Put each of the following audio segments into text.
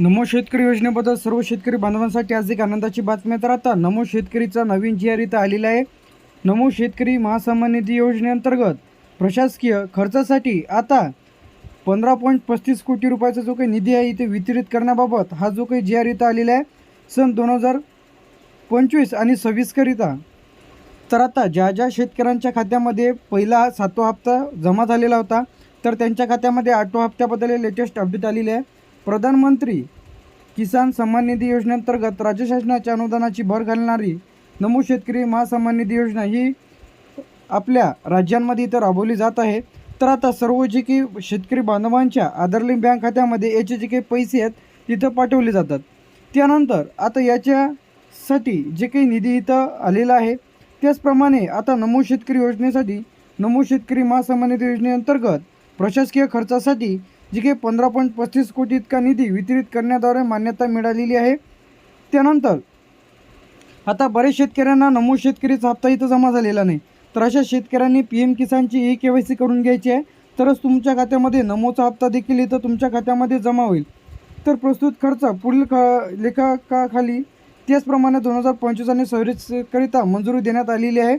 नमो शेतकरी योजनेबद्दल सर्व शेतकरी बांधवांसाठी आज एक आनंदाची बातमी आहे. तर आता नमो शेतकरीचा नवीन जी आर इथं आलेला आहे. नमो शेतकरी महासन्मान निधी योजनेअंतर्गत प्रशासकीय खर्चासाठी आता पंधरा पॉईंट पस्तीस कोटी रुपयाचा जो काही निधी आहे इथे वितरित करण्याबाबत हा जो काही जी आर इथं आलेला आहे सन दोन हजार पंचवीस आणि सव्वीसकरिता. तर आता ज्या ज्या शेतकऱ्यांच्या खात्यामध्ये पहिला सातवा हप्ता जमा झालेला होता तर त्यांच्या खात्यामध्ये आठवा हप्त्याबद्दल लेटेस्ट अपडेट आलेली आहे. प्रधानमंत्री किसान सन्मान निधी योजनेअंतर्गत राज्य शासनाच्या अनुदानाची भर घालणारी नमो शेतकरी महासन्मान निधी योजना ही आपल्या राज्यांमध्ये इथं राबवली जात आहे. तर आता सर्व जे काही शेतकरी बांधवांच्या आधारली बँक खात्यामध्ये याचे जे काही पैसे आहेत तिथं पाठवले जातात. त्यानंतर आता याच्यासाठी जे काही निधी इथं आलेला आहे त्याचप्रमाणे आता नमो शेतकरी योजनेसाठी नमो शेतकरी महासन्मान निधी योजनेअंतर्गत प्रशासकीय खर्चासाठी जे काही पंधरा पॉईंट पस्तीस कोटी इतका निधी वितरित करण्याद्वारे मान्यता मिळालेली आहे. त्यानंतर आता बरेच शेतकऱ्यांना नमो शेतकरीचा हप्ता इथं जमा झालेला नाही. तर अशा शेतकऱ्यांनी पी एम किसानची ई के वाय सी करून घ्यायची आहे. तरच तुमच्या खात्यामध्ये नमोचा हप्ता देखील इथं तुमच्या खात्यामध्ये जमा होईल. तर प्रस्तुत खर्च पुढील ख लेखकाखाली त्याचप्रमाणे दोन हजार पंचवीस आणि सव्वीसकरिता मंजुरी देण्यात आलेली आहे.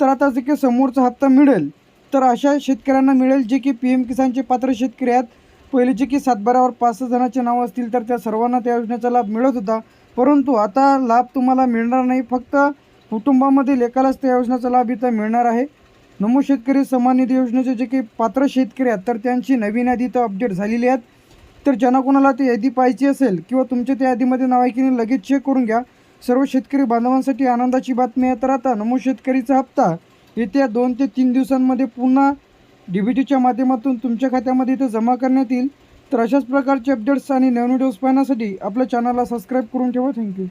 तर आता जे काही समोरचा हप्ता मिळेल तर अशा शेतकऱ्यांना मिळेल जे की पी एम किसानचे पात्र शेतकरी आहेत. पहिले जे की सातबारावर पाच सहा जणांचे नाव असतील तर त्या सर्वांना त्या योजनेचा लाभ मिळत होता. परंतु आता लाभ तुम्हाला मिळणार नाही. फक्त कुटुंबामधील एकालाच त्या योजनेचा लाभ इथं मिळणार आहे. नमो शेतकरी सन्मान निधी योजनेचे जे काही पात्र शेतकरी आहेत तर त्यांची नवीन यादी इथं अपडेट झालेली आहेत. तर ज्यांना कोणाला ती यादी पाहिजे असेल किंवा तुमच्या त्या यादीमध्ये नाव आहे की नाही लगेच चेक करून घ्या. सर्व शेतकरी बांधवांसाठी आनंदाची बातमी आहे. तर आता नमो शेतकरीचा हप्ता येत्या दोन ते तीन दिवसांमध्ये पुन्हा डी बी टीच्या माध्यमातून तुमच्या खात्यामध्ये इथे जमा करण्यात येईल. तर अशाच प्रकारचे अपडेट्स आणि नवीन व्हिडिओज पाहण्यासाठी आपल्या चॅनलला सबस्क्राईब करून ठेवा. थँक्यू